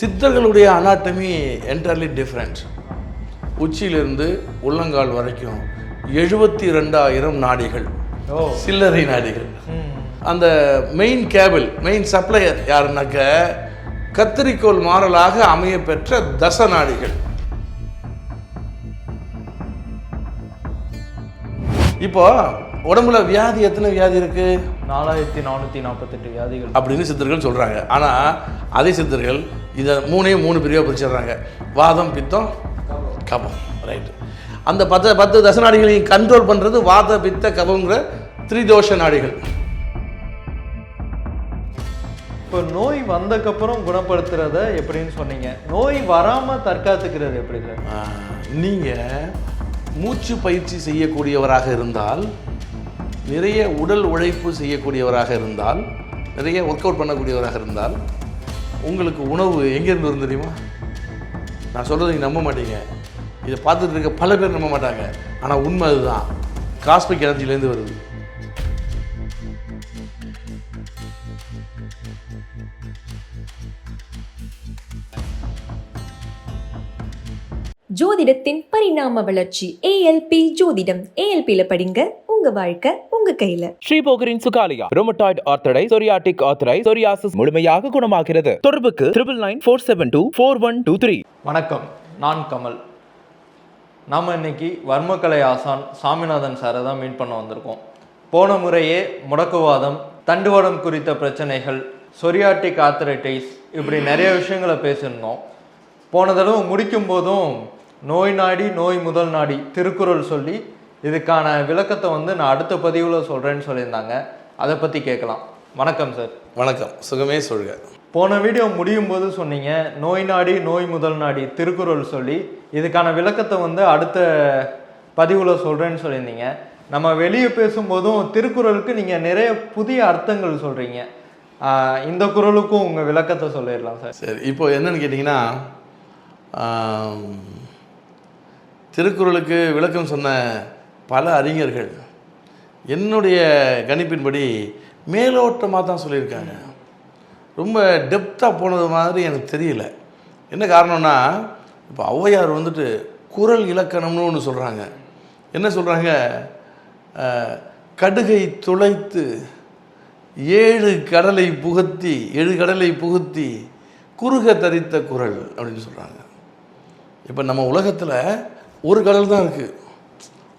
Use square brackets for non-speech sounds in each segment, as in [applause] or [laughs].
சித்தர்களுடைய anatomy என்டர்லி different உச்சியிலிருந்து உள்ளங்கால் வரைக்கும் எழுபத்தி ரெண்டாயிரம் நாடிகள் சில்லறை நாடிகள். அந்த மெயின் கேபிள் மெயின் சப்ளையர் யாருன்னாக்க கத்தரிக்கோல் மாறலாக அமைய பெற்ற தச நாடிகள். இப்போ உடம்புல வியாதி எத்தனை வியாதி இருக்கு? நாலாயிரத்தி நானூற்றி நாற்பத்தெட்டு வியாதிகள். அப்படின்னு சித்தர்கள் சொல்றாங்க. ஆனா அதே சித்தர்கள் இதை மூணையும் மூணு பிரிவாக பிரிச்சிடுறாங்க. வாதம் பித்தம் கபம். ரைட் அந்த பத்து பத்து தச நாடிகளையும் கண்ட்ரோல் பண்றது வாத பித்த கபங்கிற திரிதோஷ நாடிகள். இப்போ நோய் வந்தக்கப்புறம் குணப்படுத்துறத எப்படின்னு சொன்னீங்க. நோய் வராம தற்காத்துக்கிறது எப்படி சார்? ஆஹ், நீங்க மூச்சு பயிற்சி செய்யக்கூடியவராக இருந்தால் நிறைய உடல் உழைப்பு செய்யக்கூடியவராக இருந்தால் நிறைய ஒர்க் அவுட் பண்ணக்கூடியவராக இருந்தால் உங்களுக்கு உணவு எங்கேருந்து வரும் தெரியுமா? நான் சொல்கிறது நீங்கள் நம்ப மாட்டீங்க. இதை பார்த்துட்டு இருக்க பல பேர் நம்ப மாட்டாங்க. ஆனால் உண்மை அதுதான். காஸ்மிக் எனர்ஜிலேருந்து வருது. ஜோதிடத்தின் பரிணாம வளர்ச்சி ஏஎல்பி ஜோதிடம். ஏஎல்பியில் படிங்க உங்க வாழ்க்கை உங்க கையில. ஸ்ரீபோகரின் சுகாலியா ரோமட்டாய்டு ஆர்த்தடை சொரியாட்டிக் ஆர்த்தரை சொரியாசிஸ் முழுமையாக குணமாகிறது. தொடர்புக்கு triple nine four seven two four one two three வணக்கம் நான் கமல். நாம் இன்னைக்கு வர்மக்கலை ஆசான் சாமிநாதன் சாரை தான் மீட் பண்ண வந்திருக்கோம். போன முறையே முடக்குவாதம் தண்டுவடம் குறித்த பிரச்சனைகள் சொரியாட்டிக் ஆர்த்தரைட்டிஸ் இப்படி நிறைய விஷயங்களை பேசியிருந்தோம். போன தடவை முடிக்கும் போதும் நோய் நாடி நோய் முதல் நாடி திருக்குறள் சொல்லி இதுக்கான விளக்கத்தை வந்து நான் அடுத்த பதிவில் சொல்கிறேன்னு சொல்லியிருந்தாங்க. அதை பற்றி கேட்கலாம். வணக்கம் சார். வணக்கம். சுகமே சொல்க. போன வீடியோ முடியும் போது சொன்னீங்க நோய் நாடி நோய் முதல் நாடி திருக்குறள் சொல்லி இதுக்கான விளக்கத்தை வந்து அடுத்த பதிவில் சொல்கிறேன்னு சொல்லியிருந்தீங்க. நம்ம வெளியே பேசும்போதும் திருக்குறளுக்கு நீங்கள் நிறைய புதிய அர்த்தங்கள் சொல்கிறீங்க இந்த குறளுக்கும் உங்கள் விளக்கத்தை சொல்லிடலாம் சார். சரி இப்போ என்னன்னு கேட்டிங்கன்னா திருக்குறளுக்கு விளக்கம் சொன்ன பல அறிஞர்கள் என்னுடைய கணிப்பின்படி மேலோட்டமாக தான் சொல்லியிருக்காங்க. ரொம்ப டெப்த்தாக போனது மாதிரி எனக்கு தெரியல. என்ன காரணம்னா இப்போ ஔவையார் வந்துட்டு குறள் இலக்கணம்னு ஒன்று சொல்கிறாங்க என்ன சொல்கிறாங்க கடுகை துளைத்து ஏழு கடலை புகுத்தி ஏழு கடலை புகுத்தி குறுக தரித்த குரல் அப்படின்னு சொல்கிறாங்க இப்போ நம்ம உலகத்தில் ஒரு கடல் தான் இருக்குது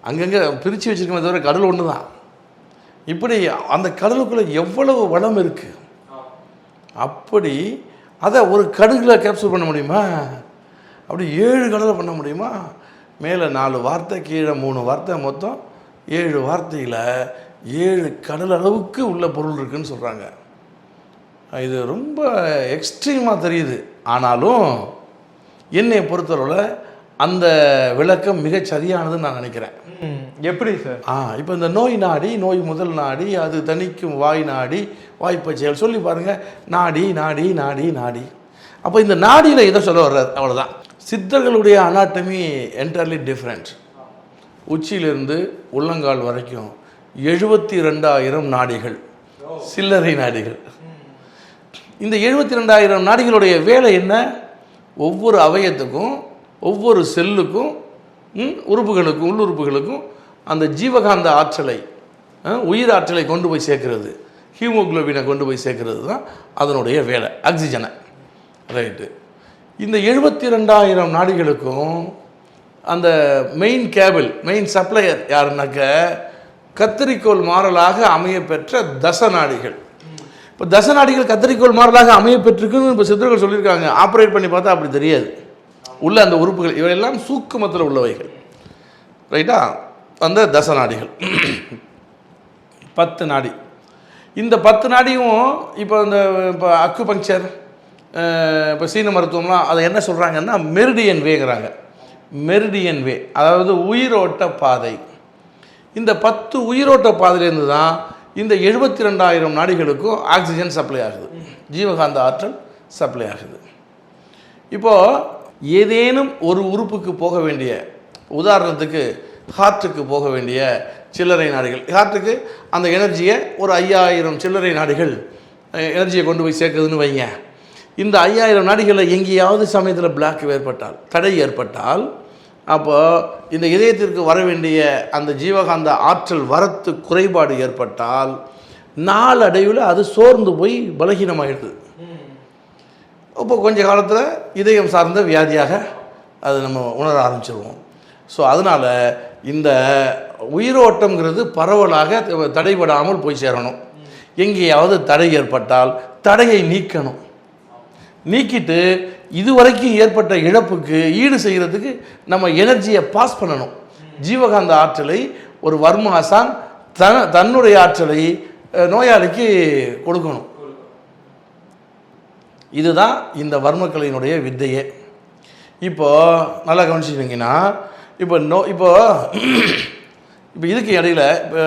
அங்கங்கே பிரித்து வச்சுருக்கோமே தவிர கடல் ஒன்று தான் இப்படி அந்த கடலுக்குள்ளே எவ்வளவு வளம் இருக்குது அப்படி அதை ஒரு கடுகில் கேப்சர் பண்ண முடியுமா? அப்படி ஏழு கடலை பண்ண முடியுமா? மேலே நாலு வார்த்தை கீழே மூணு வார்த்தை மொத்தம் ஏழு வார்த்தையில் ஏழு கடல் அளவுக்கு உள்ள பொருள் இருக்குதுன்னு சொல்கிறாங்க இது ரொம்ப எக்ஸ்ட்ரீமாக தெரியுது. ஆனாலும் என்னை பொறுத்தளவில் அந்த விளக்கம் மிகச் சரியானதுன்னு நான் நினைக்கிறேன். எப்படி சார்? ஆ இப்போ இந்த நோய் நாடி நோய் முதல் நாடி அது தணிக்கும் வாய் நாடி வாய்ப்பை செயல் சொல்லி பாருங்க. நாடி நாடி நாடி நாடி. அப்போ இந்த நாடியில் எதை சொல்ல வர்றார்? அவ்வளோதான் சித்தர்களுடைய அனாட்டமி என்டர்லி டிஃப்ரெண்ட் உச்சியிலிருந்து உள்ளங்கால் வரைக்கும் எழுபத்தி ரெண்டாயிரம் நாடிகள். சில்லறை நாடிகள். இந்த எழுபத்தி ரெண்டாயிரம் நாடிகளுடைய வேலை என்ன? ஒவ்வொரு அவயத்துக்கும் ஒவ்வொரு செல்லுக்கும் உறுப்புகளுக்கும் உள்ளுறுப்புகளுக்கும் அந்த ஜீவகாந்த ஆற்றலை உயிர் ஆற்றலை கொண்டு போய் சேர்க்கறது. ஹீமோகுளோபினை கொண்டு போய் சேர்க்கறது தான் அதனுடைய வேலை ஆக்சிஜனை. ரைட்டு. இந்த எழுபத்தி ரெண்டாயிரம் நாடிகளுக்கும் அந்த மெயின் கேபிள் மெயின் சப்ளையர் யாருன்னாக்க கத்திரிக்கோள் மாறலாக அமைய பெற்ற தச நாடிகள். இப்போ தச நாடிகள் கத்திரிக்கோள் மாறலாக அமைய பெற்றிருக்குன்னு இப்போ சித்தர்கள் சொல்லியிருக்காங்க. ஆப்ரேட் பண்ணி பார்த்தா அப்படி தெரியாது. உள்ள அந்த உறுப்புகள் இவையெல்லாம் சூக்குமத்தில் உள்ளவைகள். ரைட்டா? அந்த தச நாடிகள் பத்து நாடி. இந்த பத்து நாடியும் இப்போ இந்த இப்போ அக்கு பங்க்சர் இப்போ சீன மருத்துவம்லாம் அதை என்ன சொல்கிறாங்கன்னா மெரிடியன் வேங்கிறாங்க மெரிடியன் வே அதாவது உயிரோட்ட பாதை. இந்த பத்து உயிரோட்ட பாதையிலேருந்து தான் இந்த எழுபத்தி ரெண்டாயிரம் நாடிகளுக்கும் ஆக்சிஜன் சப்ளை ஆகுது. ஜீவகாந்த ஆற்றல் சப்ளை ஆகுது. இப்போது ஏதேனும் ஒரு உறுப்புக்கு போக வேண்டிய உதாரணத்துக்கு ஹார்ட்டுக்கு போக வேண்டிய சில்லறை நாடுகள். ஹார்ட்டுக்கு அந்த எனர்ஜியை ஒரு ஐயாயிரம் சில்லறை நாடுகள் எனர்ஜியை கொண்டு போய் சேர்க்குதுன்னு வைங்க. இந்த ஐயாயிரம் நாடுகளில் எங்கேயாவது சமயத்தில் பிளாக் ஏற்பட்டால் தடை ஏற்பட்டால் அப்போ இந்த இதயத்திற்கு வர வேண்டிய அந்த ஜீவகாந்த ஆற்றல் வரத்து குறைபாடு ஏற்பட்டால் நாளடைவில் அது சோர்ந்து போய் பலகீனமாகிடுது இப்போ கொஞ்ச காலத்தில் இதயம் சார்ந்த வியாதியாக அது நம்ம உணர ஆரம்பிச்சிருவோம். ஸோ அதனால் இந்த உயிரோட்டம்ங்கிறது பரவலாக தடைபடாமல் போய் சேரணும். எங்கேயாவது தடை ஏற்பட்டால் தடையை நீக்கணும். நீக்கிட்டு இதுவரைக்கும் ஏற்பட்ட இழப்புக்கு ஈடு செய்கிறதுக்கு நம்ம எனர்ஜியை பாஸ் பண்ணணும். ஜீவகாந்த ஆற்றலை ஒரு வர்மாசான் தன் தன்னுடைய ஆற்றலை நோயாளிக்கு கொடுக்கணும். இதுதான் இந்த வர்மக்கலையினுடைய வித்தையே. இப்போ நல்லா கவனிச்சிருந்தீங்கன்னா இப்போ நோ இப்போ இப்போ இதுக்கு இடையில இப்போ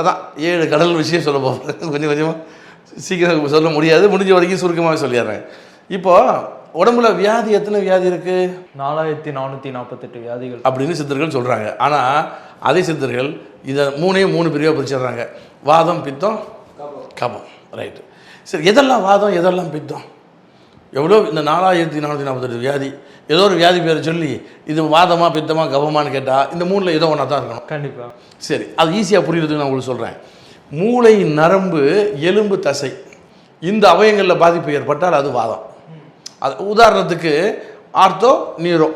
அதான் ஏழு கடல் விஷயம் சொல்ல போகிறேன் [laughs] கொஞ்சம் கொஞ்சமாக சீக்கிரம் சொல்ல முடியாது. முடிஞ்ச வரைக்கும் சுருக்கமாக சொல்லிடுறேன். இப்போ உடம்புல வியாதி எத்தனை வியாதி இருக்குது நாலாயிரத்தி நானூற்றி நாற்பத்தெட்டு வியாதிகள். அப்படின்னு சித்தர்கள் சொல்கிறாங்க ஆனால் அதே சித்தர்கள் இதை மூணையும் மூணு பிரிவாக பிரிச்சிடுறாங்க. வாதம் பித்தம் கபம். ரைட்டு சரி எதெல்லாம் வாதம் எதெல்லாம் பித்தம்? எவ்வளோ இந்த நாலாயிரத்தி நானூற்றி நாற்பத்தெட்டு வியாதி? ஏதோ ஒரு வியாதி பேரை சொல்லி இது வாதமா பித்தமா கபமான்னு கேட்டால் இந்த மூணில் ஏதோ ஒன்றா தான் இருக்கணும். கண்டிப்பாக சரி அது ஈஸியாக புரியுறதுக்கு நான் உங்களுக்கு சொல்கிறேன் மூளை நரம்பு எலும்பு தசை இந்த அவயங்களில் பாதிப்பு ஏற்பட்டால் அது வாதம். அது உதாரணத்துக்கு ortho neuro.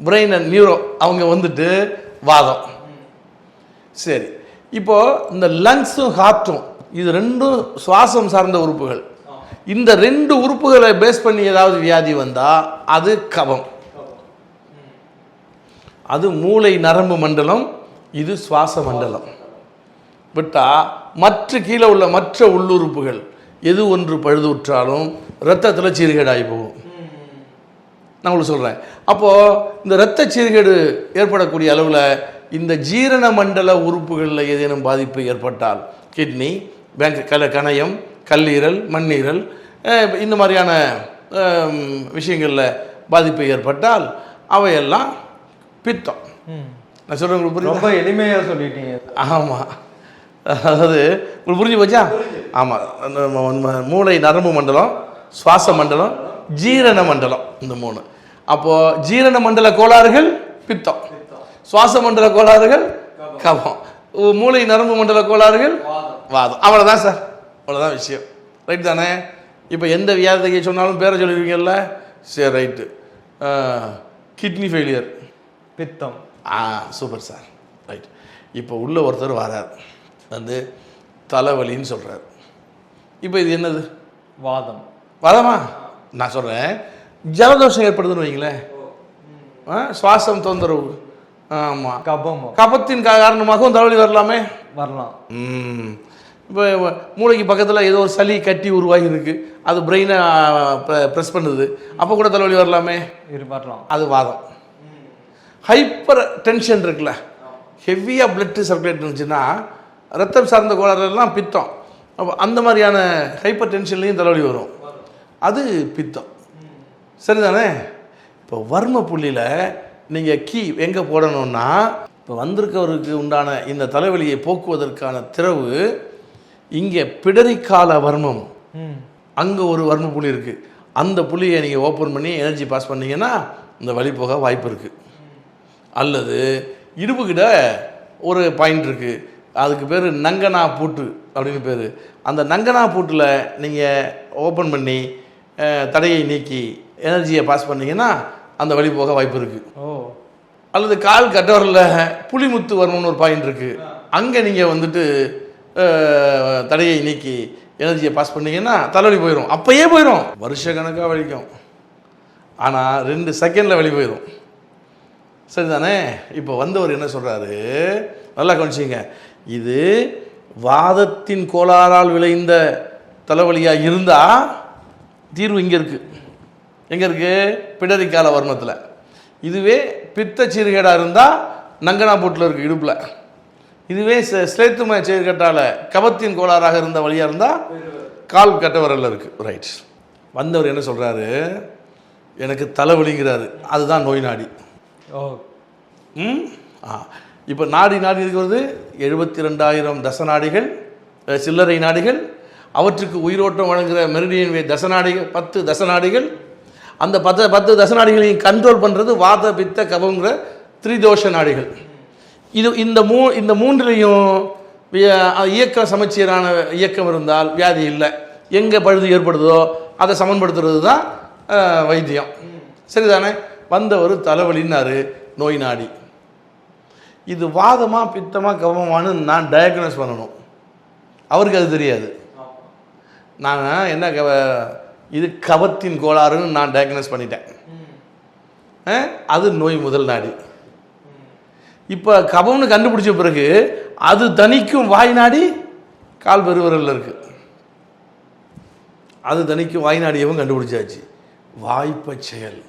Brain and neuro அவங்க வந்துட்டு வாதம். சரி இப்போ இந்த லங்ஸும் ஹார்ட்டும் இது ரெண்டும் சுவாசம் சார்ந்த உறுப்புகள். இந்த ரெண்டு உறுப்புகளை பேஸ் பண்ணி ஏதாவது வியாதி வந்தால் அது கபம் அது மூளை நரம்பு மண்டலம் இது சுவாச மண்டலம். விட்டால் மற்ற கீழே உள்ள மற்ற உள்ளுறுப்புகள் எது ஒன்று பழுதுற்றாலும் ரத்தத்தில் சீர்கேடாகி போகும். நான் உங்களுக்கு சொல்கிறேன் அப்போது இந்த இரத்த சீர்கேடு ஏற்படக்கூடிய அளவில் இந்த ஜீரண மண்டல உறுப்புகளில் ஏதேனும் பாதிப்பு ஏற்பட்டால் கிட்னி பேங்க் கல கணையம் கல்லீரல் மண்ணீரல் இந்த மாதிரியான விஷயங்களில் பாதிப்பு ஏற்பட்டால் அவையெல்லாம் பித்தம். நான் சொல்கிறேன் புரியுதா? ரொம்ப எளிமையாக சொல்லிட்டீங்க. ஆமாம் அதாவது உங்களுக்கு புரிஞ்சு போச்சா? ஆமாம் மூளை நரம்பு மண்டலம் சுவாச மண்டலம் ஜீரண மண்டலம் இந்த மூணு. அப்போது ஜீரண மண்டல கோளாறுகள் பித்தம். சுவாச மண்டல கோளாறுகள் கபம். மூளை நரம்பு மண்டல கோளாறுகள் வாதம். அவ்வளோதான் சார். அவ்வளோதான் விஷயம். ரைட் தானே? இப்போ எந்த வியாதியை சொன்னாலும் பேரை சொல்லிடுவீங்கல்ல? சரி ரைட்டு கிட்னி ஃபெயிலியர் பித்தம். ஆ சூப்பர் சார் ரைட் இப்போ உள்ள ஒருத்தர் வரார். வந்து தலைவலின்னு சொல்கிறார் இப்போ இது என்னது? வாதம். வதமா? நான் சொல்கிறேன் ஜலதோஷம் ஏற்படுதுன்னு வைங்களேன். ஆ சுவாசம் தொந்தரவு. ஆமாம் கபம் கபத்தின் காரணமாகவும் தலைவலி வரலாமே? வரலாம். ம். இப்போ மூளைக்கு பக்கத்தில் ஏதோ ஒரு சளி கட்டி உருவாகி இருக்கு அது பிரெயினை ப்ரெஸ் பண்ணுது. அப்போ கூட தலைவலி வரலாமே? வரலாம் அது வாதம். ஹைப்பர் டென்ஷன் இருக்குல்ல. ஹெவியாக பிளட் சர்க்குலேட் இருந்துச்சுன்னா ரத்தம் சார்ந்த கோளாறுலாம் பித்தம். அப்போ அந்த மாதிரியான ஹைப்பர் டென்ஷன்லேயும் தலைவலி வரும். அது பித்தம். சரிதானே? இப்போ வர்ம புள்ளியில் நீங்கள் கீ எங்கே போடணும்னா இப்போ வந்திருக்கவருக்கு உண்டான இந்த தலைவலியை போக்குவதற்கான திறவு இங்கே பிடரிக்கால வர்மம். அங்கே ஒரு வர்ம புள்ளி இருக்குது அந்த புள்ளியை நீங்கள் ஓப்பன் பண்ணி எனர்ஜி பாஸ் பண்ணீங்கன்னா இந்த வலி போக வாய்ப்பு இருக்குது அல்லது இடுப்புக்கிட்ட ஒரு பாயிண்ட் இருக்குது அதுக்கு பேர் நங்கனா பூட்டு அப்படின்னு பேர். அந்த நங்கனா பூட்டில் நீங்கள் ஓப்பன் பண்ணி தடையை நீக்கி எனர்ஜியை பாஸ் பண்ணீங்கன்னா அந்த வலி போக வாய்ப்பு இருக்குது ஓ. அல்லது கால் கட்டவரில் புலிமுத்து வரணும்னு ஒரு பாயிண்ட் இருக்குது அங்கே நீங்கள் வந்துட்டு தடையை நீக்கி எனர்ஜியை பாஸ் பண்ணிங்கன்னா தலைவலி போயிடும் அப்போயே போயிடும் வருஷ கணக்காக வலிக்கும். ஆனால் ரெண்டு செகண்டில் வலி போயிடும் சரிதானே? இப்போ வந்தவர் என்ன சொல்கிறாரு நல்லா கவனிச்சிங்க இது வாதத்தின் கோளாறால் விளைந்த தலைவலியாக இருந்தால் தீர்வு இங்கே இருக்குது எங்கே இருக்குது பிடரிக்கால வர்ணத்தில் இதுவே பித்த சீர்கேடாக இருந்தால் நங்கனாபூட்டில் இருக்குது இடுப்பில். இதுவே ச- ஸ்லேத்தும சீர்கேட்டால கபத்தின் கோளாறாக இருந்த வழியாக இருந்தால் கால் கட்ட வரல இருக்குது ரைட் வந்தவர் என்ன சொல்கிறாரு எனக்கு தலைவலிங்கிறாரு அதுதான் நோய் நாடி. ஓ. ம்? ஆ. இப்போ நாடி நாடி இருக்கிறது எழுபத்தி ரெண்டாயிரம் தச நாடிகள் அஹ், சில்லறை நாடிகள் அவற்றுக்கு உயிரோட்டம் வழங்குகிற மெரிடியன் வே தசநாடிகள் பத்து தசநாடிகள் அந்த பத்து பத்து தசநாடிகளையும் கண்ட்ரோல் பண்ணுறது வாத பித்த கபங்கிற திரிதோஷ நாடிகள். இது இந்த மூ இந்த மூன்றிலையும் இயக்க சமச்சீரான இயக்கம் இருந்தால் வியாதி இல்லை. எங்கே பழுது ஏற்படுதோ அதை சமன்படுத்துறது தான் வைத்தியம். சரிதானே? வந்தவர் தலைவலின்னாரு நோய் நாடி. இது வாதமாக பித்தமாக கவமானு நான் டயக்னோஸ் பண்ணணும். அவருக்கு அது தெரியாது. நான் என்ன கவ இது கவத்தின் கோளாறுன்னு நான் டயக்னோஸ் பண்ணிட்டேன். அது நோய் முதல் நாடி. இப்போ கபம்னு கண்டுபிடிச்ச பிறகு அது தனிக்கும் வாய் நாடி கால் பெருவரில் இருக்கு. அது தனிக்கும் வாய் நாடியவும் கண்டுபிடிச்சாச்சு. வாய்ப்ப செயல்.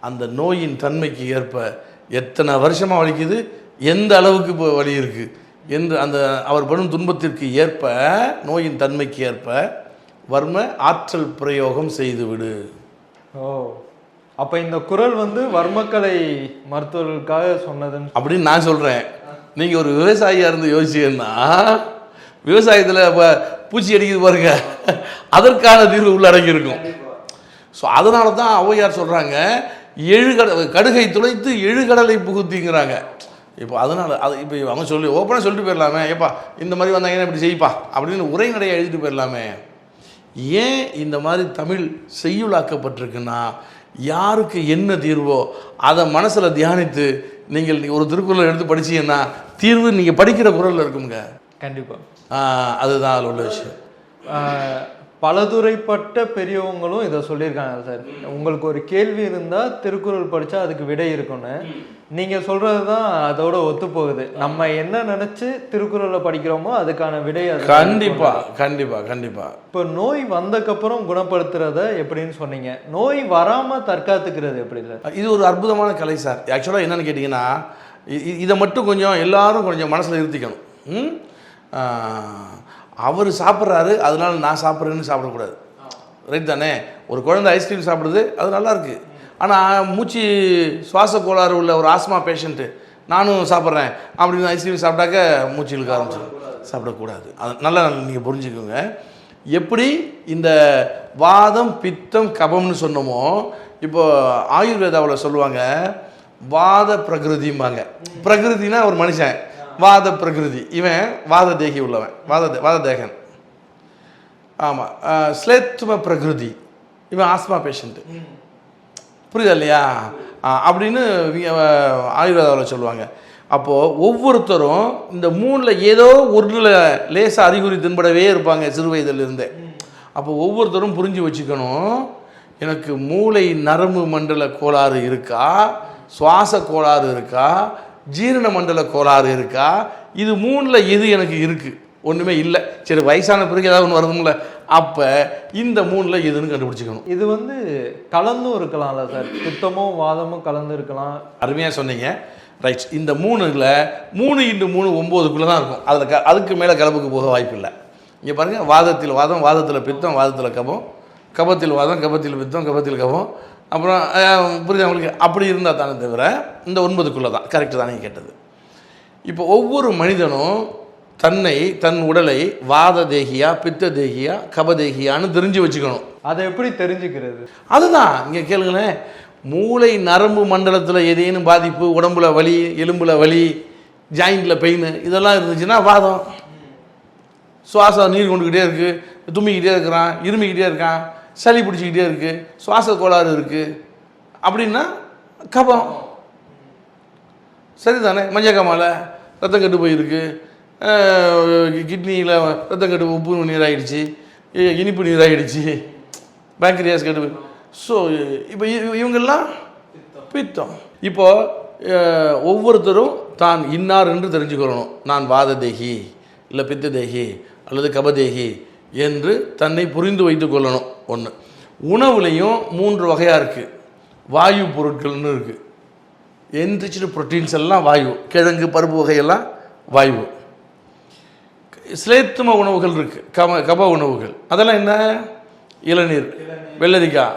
அந்த நோயின் தன்மைக்கு ஏற்ப எத்தனை வருஷமாக வலிக்குது? எந்த அளவுக்கு இப்போ வலி இருக்குது என்று அந்த அவர் படும் துன்பத்திற்கு ஏற்ப நோயின் தன்மைக்கு ஏற்ப வர்ம ஆற்றல் பிரயோகம் செய்துவிடு. ஓ. அப்ப இந்த குரல் வந்து வர்மக்கலை மருத்துவர்களுக்காக சொன்னதுன்னு அப்படின்னு நான் சொல்கிறேன் நீங்கள் ஒரு விவசாயியாக இருந்து யோசிச்சீங்கன்னா விவசாயத்தில் இப்போ பூச்சி அடிக்குது பாருங்க. அதற்கான தீர்வு உள்ளடங்கி இருக்கும் ஸோ அதனால தான் ஔவையார் சொல்கிறாங்க எழுகட கடுகை துளைத்து எழுகடலை புகுத்திங்கிறாங்க. இப்போ அதனால் அது இப்போ அவங்க சொல்லி ஓப்பனாக சொல்லிட்டு போயிடலாமே. ஏப்பா இந்த மாதிரி வந்தாங்கன்னா இப்படி செய்ப்பா? அப்படின்னு உரைநடையை எழுதிட்டு போயிடலாமே. ஏன் இந்த மாதிரி தமிழ் செய்யுளாக்கப்பட்டிருக்குன்னா யாருக்கு என்ன தீர்வோ அதை மனசில் தியானித்து நீங்கள் ஒரு திருக்குறளை எடுத்து படிச்சீங்கன்னா தீர்வு நீங்கள் படிக்கிற குரலில் இருக்குங்க கண்டிப்பா. ஆ, அதுதான் அதில் உள்ள விஷயம் பலதுறைப்பட்ட பெரியவங்களும் இதை சொல்லியிருக்காங்க சார். உங்களுக்கு ஒரு கேள்வி இருந்தா திருக்குறள் படிச்சா அதுக்கு விடை இருக்கும்னு. நீங்க சொல்றது தான் அதோட ஒத்து போகுது நம்ம என்ன நினைச்சு திருக்குறளை படிக்கிறோமோ அதுக்கான விடை அது. கண்டிப்பா கண்டிப்பா கண்டிப்பா. இப்போ நோய் வந்தக்கப்புறம் குணப்படுத்துறத எப்படின்னு சொன்னீங்க. நோய் வராம தற்காத்துக்கிறது எப்படி சார்? இது ஒரு அற்புதமான கலை சார். ஆக்சுவலாக என்னன்னு கேட்டிங்கன்னா இதை மட்டும் கொஞ்சம் எல்லாரும் கொஞ்சம் மனசில் இருத்திக்கணும். அவர் சாப்பிட்றாரு அதனால நான் சாப்பிட்றேன்னு சாப்பிடக்கூடாது. ரைட் தானே? ஒரு குழந்தை ஐஸ்கிரீம் சாப்பிடுது அது நல்லாயிருக்கு ஆனால் மூச்சு சுவாச கோளாறு உள்ள ஒரு ஆஸ்மா பேஷண்ட்டு நானும் சாப்பிட்றேன் அப்படின்னு ஐஸ்கிரீம் சாப்பிட்டாக்க மூச்சு இழுக்க ஆரம்பிச்சிடும் சாப்பிடக்கூடாது. அது நல்லா நீங்கள் புரிஞ்சுக்கோங்க. எப்படி இந்த வாதம் பித்தம் கபம்னு சொன்னோமோ இப்போ ஆயுர்வேதாவில் சொல்லுவாங்க வாத பிரகிருதிம்பாங்க. பிரகிருதினா ஒரு மனுஷன். வாத பிரகிருதி. இவன் வாத தேகி உள்ளவன். வாத தே- வாத தேகன். ஆமாம் ஸ்லேத்தும பிரகிருதி. இவன் ஆஸ்மா பேஷண்ட்டு. புரியுதா இல்லையா? அப்படின்னு ஆயுர்வேதாவில் சொல்லுவாங்க. அப்போது ஒவ்வொருத்தரும் இந்த மூணில் ஏதோ ஒன்றில் லேசாக அறிகுறி தென்படவே இருப்பாங்க சிறு வயதிலிருந்தே. அப்போ ஒவ்வொருத்தரும் புரிஞ்சு வச்சுக்கணும். எனக்கு மூளை நரம்பு மண்டல கோளாறு இருக்கா? சுவாச கோளாறு இருக்கா? ஜீரண மண்டல கோளாறு இருக்கா? இது மூணில் எது எனக்கு இருக்குது ஒன்றுமே இல்லை. சரி வயசான பிறகு ஏதாவது ஒன்று வருதுங்கள அப்போ இந்த மூணில் எதுன்னு கண்டுபிடிச்சிக்கணும். இது வந்து கலந்தும் இருக்கலாம்ல சார். பித்தமும் வாதமும் கலந்து இருக்கலாம். அருமையாக சொன்னீங்க. ரைட் இந்த மூணுல மூணு இன்ட்டு மூணு ஒம்போதுக்குள்ளே தான் இருக்கும். அதில் க அதுக்கு மேலே கலப்புக்கு போக வாய்ப்பு இல்லை இங்கே பாருங்கள் வாதத்தில் வாதம் வாதத்தில் பித்தம் வாதத்தில் கபம். கபத்தில் வாதம் கபத்தில் பித்தம் கபத்தில் கபம். அப்புறம் புரியுதா உங்களுக்கு? அப்படி இருந்தால் தானே தவிர இந்த ஒன்பதுக்குள்ளே தான். கரெக்டு தானே கேட்டது. இப்போ ஒவ்வொரு மனிதனும் தன்னை தன் உடலை வாத தேகியா பித்த தேகியா கபதேகியான்னு தெரிஞ்சு வச்சுக்கணும். அதை எப்படி தெரிஞ்சுக்கிறது? அதுதான். இங்கே கேளுங்களேன். மூளை நரம்பு மண்டலத்தில் ஏதேனும் பாதிப்பு உடம்புல வலி எலும்புல வலி ஜாயிண்டில் பெயின் இதெல்லாம் இருந்துச்சுன்னா வாதம். சுவாசம் நீர் கொண்டுக்கிட்டே இருக்குது தும்மிக்கிட்டே இருக்கிறான் இருமிக்கிட்டே இருக்கான். சளி பிடிச்சிக்கிட்டே இருக்குது சுவாச கோளாறு இருக்குது அப்படின்னா கபம். சரி தானே மஞ்சக்காமால ரத்தம் கெட்டு போயிருக்கு. கிட்னியில் ரத்தம் கெட்டு உப்பு நீராகிடுச்சு இனிப்பு நீராகிடுச்சு பேங்க்ரியாஸ் கெட்டு போய். ஸோ இப்போ இவங்கெல்லாம் பித்தம். இப்போ ஒவ்வொருத்தரும் தான் இன்னார் என்று தெரிஞ்சுக்கொள்ளணும். நான் வாத தேகி இல்லை பித்த தேகி அல்லது கபதேகி என்று தன்னை புரிந்து வைத்துக் கொள்ளணும். ஒன்று உணவுலையும் மூன்று வகையாக இருக்குது வாயு பொருட்கள்னு இருக்குது என்ரிச்சு ப்ரோட்டீன்ஸ் எல்லாம் வாயு. கிழங்கு பருப்பு வகையெல்லாம் வாயு. சிலேத்தும உணவுகள் இருக்கு. கப கப உணவுகள். அதெல்லாம் என்ன? இளநீர். வெள்ளரிக்காய்.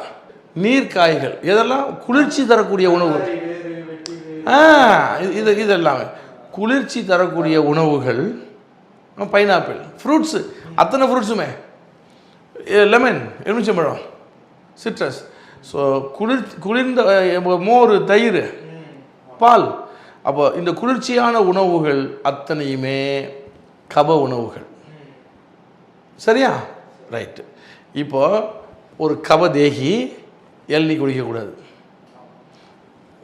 நீர்க்காய்கள். இதெல்லாம் குளிர்ச்சி தரக்கூடிய உணவுகள். ஆ இது- இது இது எல்லாமே. குளிர்ச்சி தரக்கூடிய உணவுகள். பைனாப்பிள். ஃப்ரூட்ஸு. அத்தனை ஃப்ரூட்ஸுமே லெமன் எலுமிச்சம்பழம் சிட்ரஸ் ஸோ குளிர் குளிர்ந்த மோர் தயிர் பால். அப்போ இந்த குளிர்ச்சியான உணவுகள் அத்தனையுமே கப உணவுகள். சரியா? ரைட்டு இப்போ ஒரு கபதேகி இளநீ குடிக்கக்கூடாது.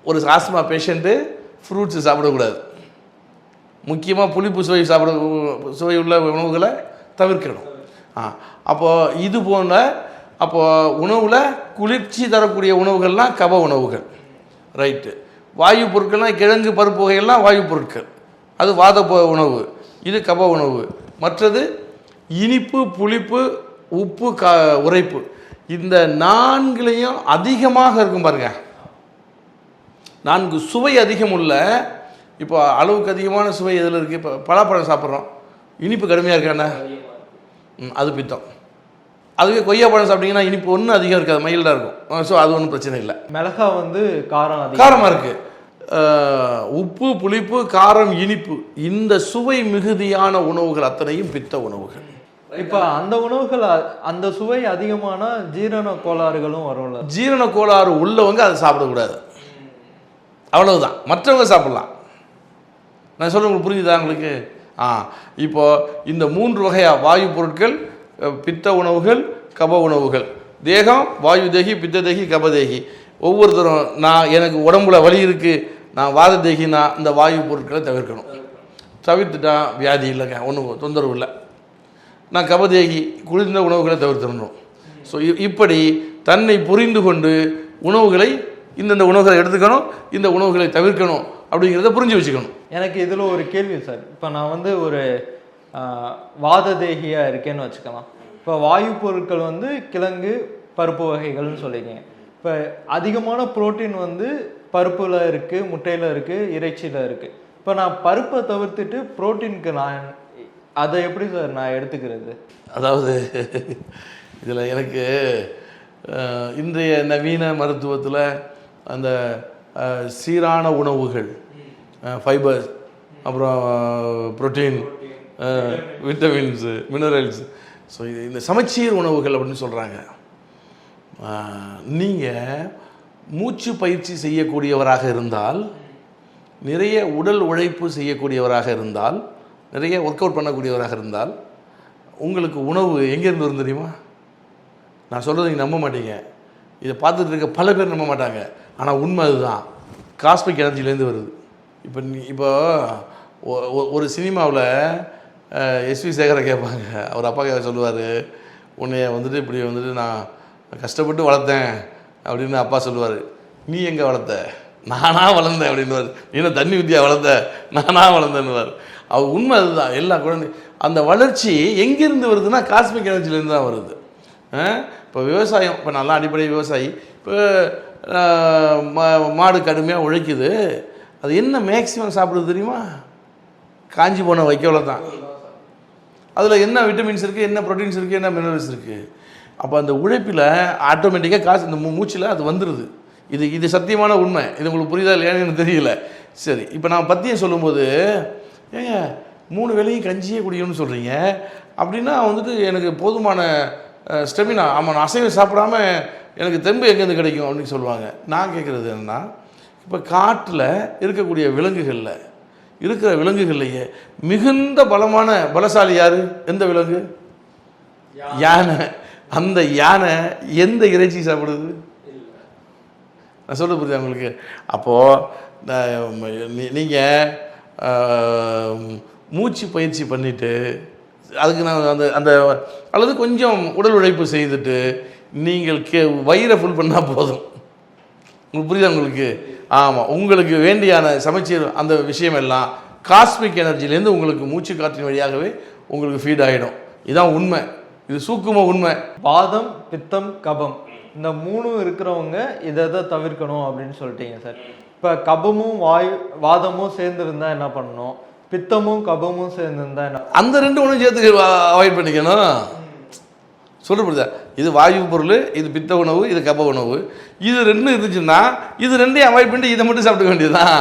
ஒரு ஆஸ்மா பேஷண்ட்டு ஃப்ரூட்ஸு சாப்பிடக்கூடாது. முக்கியமாக புளிப்பு சுவை சாப்பிட சுவை உள்ள உணவுகளை தவிர்க்கணும். ஆ அப்போது இது போன்ற அப்போது உணவில் குளிர்ச்சி தரக்கூடிய உணவுகள்லாம் கப உணவுகள். ரைட்டு. வாயு பொருட்கள்லாம் கிழங்கு பருப்பு வகைகள்லாம் வாயு பொருட்கள். அது வாத உணவு. இது கப உணவு. மற்றது இனிப்பு புளிப்பு உப்பு க உரைப்பு இந்த நான்குலேயும் அதிகமாக இருக்கும் பாருங்க. நான்கு சுவை அதிகம் உள்ள இப்போ அளவுக்கு அதிகமான சுவை எதில் இருக்குது இப்போ பலாப்பழம் சாப்பிட்றோம். இனிப்பு கடுமையாக இருக்காண்ணா அது பித்தம். அதுவே கொய்யா பழம் சாப்பிட்டீங்கன்னா இனிப்பு ஒன்றும் அதிகம் இருக்காது மைல்டாக இருக்கும். ஸோ அது ஒன்றும் பிரச்சனை இல்லை. மிளகா வந்து காரம் காரமாக இருக்குது உப்பு புளிப்பு காரம் இனிப்பு இந்த சுவை மிகுதியான உணவுகள் அத்தனையும் பித்த உணவுகள். இப்போ அந்த உணவுகள் அந்த சுவை அதிகமானா ஜீரண கோளாறுகளும் வரும்ல. ஜீரண கோளாறு உள்ளவங்க அதை சாப்பிடக்கூடாது. அவ்வளவுதான். மற்றவங்க சாப்பிடலாம். நான் சொல்ல உங்களுக்கு புரியுதா உங்களுக்கு? ஆ இப்போ இந்த மூன்று வகையாக வாயு பொருட்கள் பித்த உணவுகள் கப உணவுகள். தேகம் வாயு தேகி பித்த தேகி கப தேகி. ஒவ்வொருத்தரும் நான் எனக்கு உடம்புல வலி இருக்குது நான் வாத தேகினா இந்த வாயு பொருட்களை தவிர்க்கணும். தவிர்த்துட்டான் வியாதி இல்லைங்க ஒன்றும் தொந்தரவு இல்லை. நான் கபதேகி குளிர்ந்த உணவுகளை தவிர்த்திடணும். ஸோ இப்படி தன்னை புரிந்து கொண்டு உணவுகளை இந்தந்த உணவுகளை எடுத்துக்கணும் இந்த உணவுகளை தவிர்க்கணும் அப்படிங்கிறத புரிஞ்சு வச்சுக்கணும். எனக்கு இதில் ஒரு கேள்வி சார். இப்போ நான் வந்து ஒரு வாத தேகியாக இருக்கேன்னு வச்சுக்கலாம். இப்போ வாயு பொருட்கள் வந்து கிழங்கு பருப்பு வகைகள்னு சொல்லிருக்கீங்க இப்போ அதிகமான புரோட்டீன் வந்து பருப்பில் இருக்குது முட்டையில் இருக்குது இறைச்சியில் இருக்குது இப்போ நான் பருப்பை தவிர்த்துட்டு புரோட்டீனுக்கு நான் அதை எப்படி சார் நான் எடுத்துக்கிறது? அதாவது இதில் எனக்கு இன்றைய நவீன மருத்துவத்தில் அந்த சீரான உணவுகள் ஃபைபர் அப்புறம் புரோட்டீன் விட்டமின்ஸு மினரல்ஸ் ஸோ இது இந்த சமச்சீர் உணவுகள் அப்படின்னு சொல்கிறாங்க நீங்கள் மூச்சு பயிற்சி செய்யக்கூடியவராக இருந்தால் நிறைய உடல் உழைப்பு செய்யக்கூடியவராக இருந்தால் நிறைய ஒர்க் அவுட் பண்ணக்கூடியவராக இருந்தால் உங்களுக்கு உணவு எங்கேருந்து வரும் தெரியுமா? நான் சொல்கிறது நீங்கள் நம்ப மாட்டீங்க. இதை பார்த்துட்டு இருக்க பல பேர் நம்ப மாட்டாங்க. ஆனால் உண்மை அதுதான். காஸ்மிக் எனர்ஜிலேருந்து வருது. இப்போ நீ இப்போ ஒரு சினிமாவில் எஸ்வி சேகரை கேட்பாங்க அவர் அப்பா கேட்க சொல்லுவார் உன்னைய வந்துட்டு இப்படி வந்துட்டு நான் கஷ்டப்பட்டு வளர்த்தேன் அப்படின்னு அப்பா சொல்லுவார். நீ எங்கே வளர்த்த? நானா வளர்ந்தேன் அப்படின்னுவார். நீ என்ன தண்ணி வித்தியா வளர்த்த? நானா வளர்ந்தேன்னுவார். அவர் உண்மை அதுதான். எல்லா குழந்தை அந்த வளர்ச்சி எங்கேருந்து வருதுன்னா காஸ்மிக் எனர்ஜிலேருந்து தான் வருது. இப்போ விவசாயம் இப்போ நல்லா அடிப்படை விவசாயி இப்போ மாடு கடுமையாக உழைக்குது. அது என்ன மேக்சிமம் சாப்பிடுது தெரியுமா? காஞ்சி போன வைக்கோல தான். அதில் என்ன விட்டமின்ஸ் இருக்குது என்ன ப்ரோட்டீன்ஸ் இருக்குது என்ன மினரல்ஸ் இருக்குது அப்போ அந்த உழைப்பில் ஆட்டோமேட்டிக்காக காசு இந்த மூ- மூச்சில் அது வந்துடுது இது இது சத்தியமான உண்மை. இது உங்களுக்கு புரியுதா இல்லையான்னு எனக்கு தெரியல. சரி இப்போ நான் பத்தியம் சொல்லும்போது ஏங்க மூணு வேலையும் கஞ்சியே குடிக்கணும்னு சொல்கிறீங்க அப்படின்னா வந்துட்டு எனக்கு போதுமான ஸ்டெமினா ஆமாம் நான் அசைவம் சாப்பிடாம எனக்கு தெம்பு எங்கேருந்து கிடைக்கும் அப்படின்னு சொல்லுவாங்க. நான் கேட்குறது என்னென்னா இப்போ காட்டில் இருக்கக்கூடிய விலங்குகளில் இருக்கிற விலங்குகள்லையே மிகுந்த பலமான பலசாலி யாரு? எந்த விலங்கு? யானை. அந்த யானை எந்த இறைச்சி சாப்பிடுது? நான் சொல்ல புரியுதா உங்களுக்கு? அப்போது நீங்கள் மூச்சு பயிற்சி பண்ணிவிட்டு அதுக்கு நான் அந்த அந்த அல்லது கொஞ்சம் உடல் உழைப்பு செய்துட்டு நீங்கள் கே வயிறை ஃபுல் பண்ணால் போதும். உங்களுக்கு புரியுதா உங்களுக்கு? ஆமாம் உங்களுக்கு வேண்டியான சமச்சீர் அந்த விஷயம் எல்லாம் காஸ்மிக் எனர்ஜிலேருந்து உங்களுக்கு மூச்சு காற்றின் வழியாகவே உங்களுக்கு ஃபீட் ஆகிடும் இதான் உண்மை. இது சூக்கும உண்மை. வாதம் பித்தம் கபம். இந்த மூணும் இருக்கிறவங்க இதை இதை தவிர்க்கணும் அப்படின்னு சொல்லிட்டீங்க சார். இப்போ கபமும் வாயு வாதமும் சேர்ந்துருந்தா என்ன பண்ணணும்? பித்தமும் கபமும் சேர்ந்துருந்தா என்ன அந்த ரெண்டு ஒன்றும் சேர்த்து அவாய்ட் பண்ணிக்கணும். சொல்ல புரியுதா? இது வாயு பொருள் இது பித்த உணவு இது கப உணவு. இது ரெண்டும் இருந்துச்சுன்னா இது ரெண்டையும் அவாய்ட் பண்ணிட்டு இதை மட்டும் சாப்பிட வேண்டியதுதான்.